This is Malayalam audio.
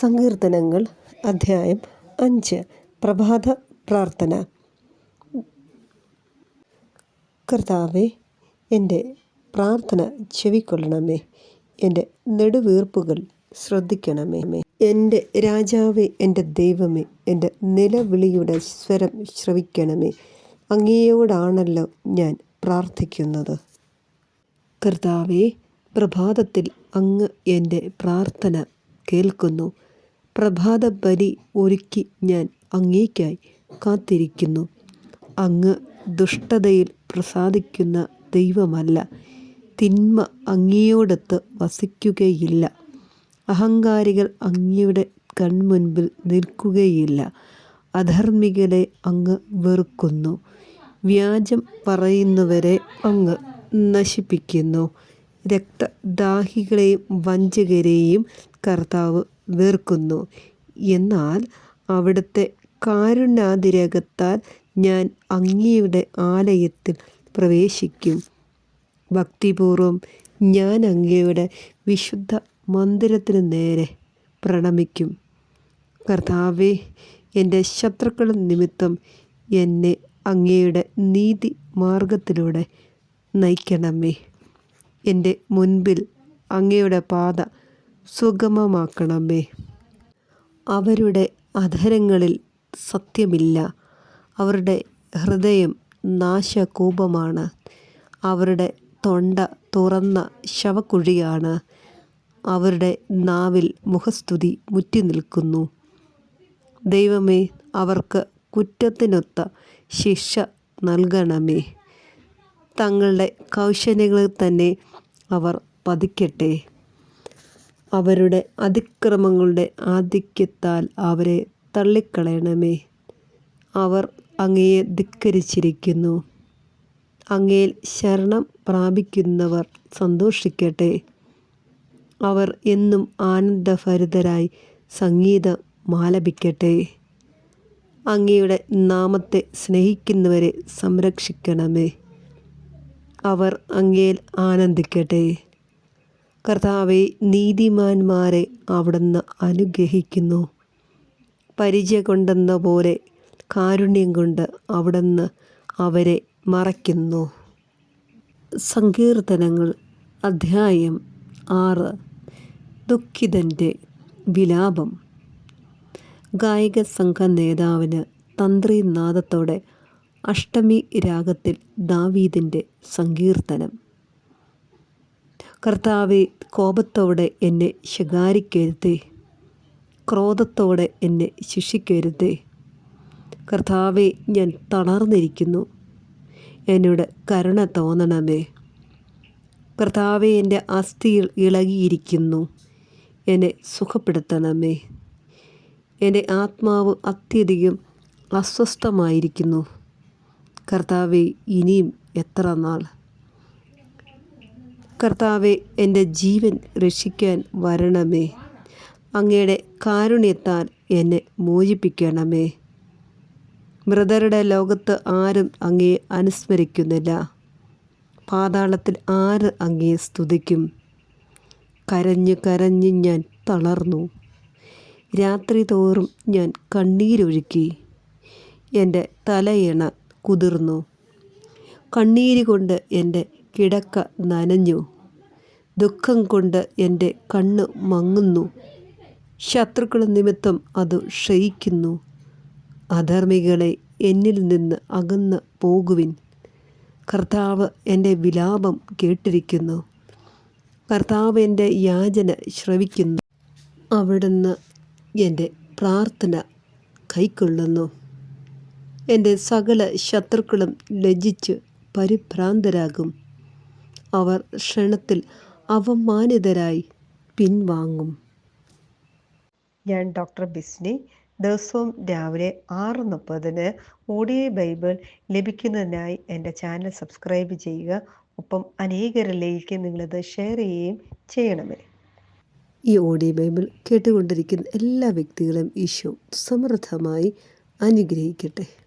സങ്കീർത്തനങ്ങൾ അധ്യായം അഞ്ച് പ്രഭാത പ്രാർത്ഥന. കർത്താവെ എന്റെ പ്രാർത്ഥന ചെവിക്കൊള്ളണമേ. എന്റെ നെടുവീർപ്പുകൾ ശ്രദ്ധിക്കണമേ. എന്റെ രാജാവേ എന്റെ ദൈവമേ എന്റെ നിലവിളിയുടെ സ്വരം ശ്രവിക്കണമേ. അങ്ങയോടാണല്ലോ ഞാൻ പ്രാർത്ഥിക്കുന്നത്. കർത്താവെ പ്രഭാതത്തിൽ അങ്ങ് എന്റെ പ്രാർത്ഥന കേൾക്കുന്നു. പ്രഭാത ബലി ഒരുക്കി ഞാൻ അങ്ങേക്കായി കാത്തിരിക്കുന്നു. അങ്ങ് ദുഷ്ടതയിൽ പ്രസാദിക്കുന്ന ദൈവമല്ല. തിന്മ അങ്ങയോടത്ത് വസിക്കുകയില്ല. അഹങ്കാരികൾ അങ്ങയുടെ കൺമുൻപിൽ നിൽക്കുകയില്ല. അധർമ്മികളെ അങ്ങ് വെറുക്കുന്നു. വ്യാജം പറയുന്നവരെ അങ്ങ് നശിപ്പിക്കുന്നു. രക്തദാഹികളെയും വഞ്ചകരെയും കർത്താവ് വെറുക്കുന്നു. എന്നാൽ അവിടുത്തെ കാരുണ്യാതിരകത്താൽ ഞാൻ അങ്ങയുടെ ആലയത്തിൽ പ്രവേശിക്കും. ഭക്തിപൂർവം ഞാൻ അങ്ങയുടെ വിശുദ്ധ മന്ദിരത്തിന് നേരെ പ്രണമിക്കും. കർത്താവെ എന്റെ ശത്രുക്കൾ നിമിത്തം എന്നെ അങ്ങയുടെ നീതി മാർഗത്തിലൂടെ നയിക്കണമേ. എന്റെ മുൻപിൽ അങ്ങയുടെ പാത സുഗമമാക്കണമേ. അവരുടെ അധരങ്ങളിൽ സത്യമില്ല. അവരുടെ ഹൃദയം നാശകൂപമാണ്. അവരുടെ തൊണ്ട തുറന്ന ശവക്കുഴിയാണ്. അവരുടെ നാവിൽ മുഖസ്തുതി മുറ്റി നിൽക്കുന്നു ദൈവമേ അവർക്ക് കുറ്റത്തിനൊത്ത ശിക്ഷ നൽകണമേ. തങ്ങളുടെ കൗശല്യങ്ങളിൽ തന്നെ അവർ പതിക്കട്ടെ. അവരുടെ അതിക്രമങ്ങളുടെ ആധിക്യത്താൽ അവരെ തള്ളിക്കളയണമേ. അവർ അങ്ങയെ ധിക്കരിച്ചിരിക്കുന്നു. അങ്ങയിൽ ശരണം പ്രാപിക്കുന്നവർ സന്തോഷിക്കട്ടെ. അവർ എന്നും ആനന്ദഭരിതരായി സംഗീതം മാലപിക്കട്ടെ അങ്ങയുടെ നാമത്തെ സ്നേഹിക്കുന്നവരെ സംരക്ഷിക്കണമേ. അവർ അങ്ങേൽ ആനന്ദിക്കട്ടെ. കർത്താവെ നീതിമാന്മാരെ അവിടുന്ന് അനുഗ്രഹിക്കുന്നു. പരിചയ കൊണ്ടെന്ന പോലെ കാരുണ്യം കൊണ്ട് അവിടുന്ന് അവരെ മറയ്ക്കുന്നു. സങ്കീർത്തനങ്ങൾ അധ്യായം ആറ്. ദുഃഖിതന്റെ വിലാപം. ഗായക സംഘ നേതാവിന് തന്ത്രിനാദത്തോടെ അഷ്ടമി രാഗത്തിൽ ദാവീദിന്റെ സങ്കീർത്തനം. കർത്താവെ കോപത്തോടെ എന്നെ ശകാരിക്കരുതേ. ക്രോധത്തോടെ എന്നെ ശിക്ഷിക്കരുതേ. കർത്താവെ ഞാൻ തളർന്നിരിക്കുന്നു. എന്നോട് കരുണ തോന്നണമേ. കർത്താവെ എന്റെ അസ്ഥിയിൽ ഇളകിയിരിക്കുന്നു. എന്നെ സുഖപ്പെടുത്തണമേ. എന്റെ ആത്മാവ് അത്യധികം അസ്വസ്ഥമായിരിക്കുന്നു. കർത്താവെ ഇനിയും എത്ര നാൾ? കർത്താവെ എന്റെ ജീവൻ രക്ഷിക്കാൻ വരണമേ. അങ്ങയുടെ കാരുണ്യത്താൽ എന്നെ മോചിപ്പിക്കണമേ. മൃതരുടെ ലോകത്ത് ആരും അങ്ങയെ അനുസ്മരിക്കുന്നില്ല. പാതാളത്തിൽ ആര് അങ്ങയെ സ്തുതിക്കും? കരഞ്ഞ് കരഞ്ഞ് ഞാൻ തളർന്നു. രാത്രി തോറും ഞാൻ കണ്ണീരൊഴുക്കി. എന്റെ തലയിണ കുതിർന്നു. കണ്ണീര് കൊണ്ട് എന്റെ കിടക്ക നനഞ്ഞു. ദുഃഖം കൊണ്ട് എന്റെ കണ്ണ് മങ്ങുന്നു. ശത്രുക്കൾ നിമിത്തം അത് ക്ഷയിക്കുന്നു. അധർമ്മികളെ എന്നിൽ നിന്ന് അകന്ന് പോകുവിൻ. കർത്താവ് എന്റെ വിലാപം കേട്ടിരിക്കുന്നു. കർത്താവ് എന്റെ യാചന ശ്രവിക്കുന്നു. അവിടുന്ന് എന്റെ പ്രാർത്ഥന കൈക്കൊള്ളുന്നു. എന്റെ സകല ശത്രുക്കളും ലജ്ജിച്ച് പരിഭ്രാന്തരാകും. അവർ ക്ഷണത്തിൽ അവമാനിതരായി പിൻവാങ്ങും. ഞാൻ ഡോക്ടർ ബിസ്നി. ദിവസവും രാവിലെ ആറ് മുപ്പതിന് ഓഡിയോ ബൈബിൾ ലഭിക്കുന്നതിനായി എന്റെ ചാനൽ സബ്സ്ക്രൈബ് ചെയ്യുക. ഒപ്പം അനേകരിലേക്ക് നിങ്ങളിത് ഷെയർ ചെയ്യുകയും ചെയ്യണമേ. ഈ ഓഡിയോ ബൈബിൾ കേട്ടുകൊണ്ടിരിക്കുന്ന എല്ലാ വ്യക്തികളും ഈശോ സമൃദ്ധമായി അനുഗ്രഹിക്കട്ടെ.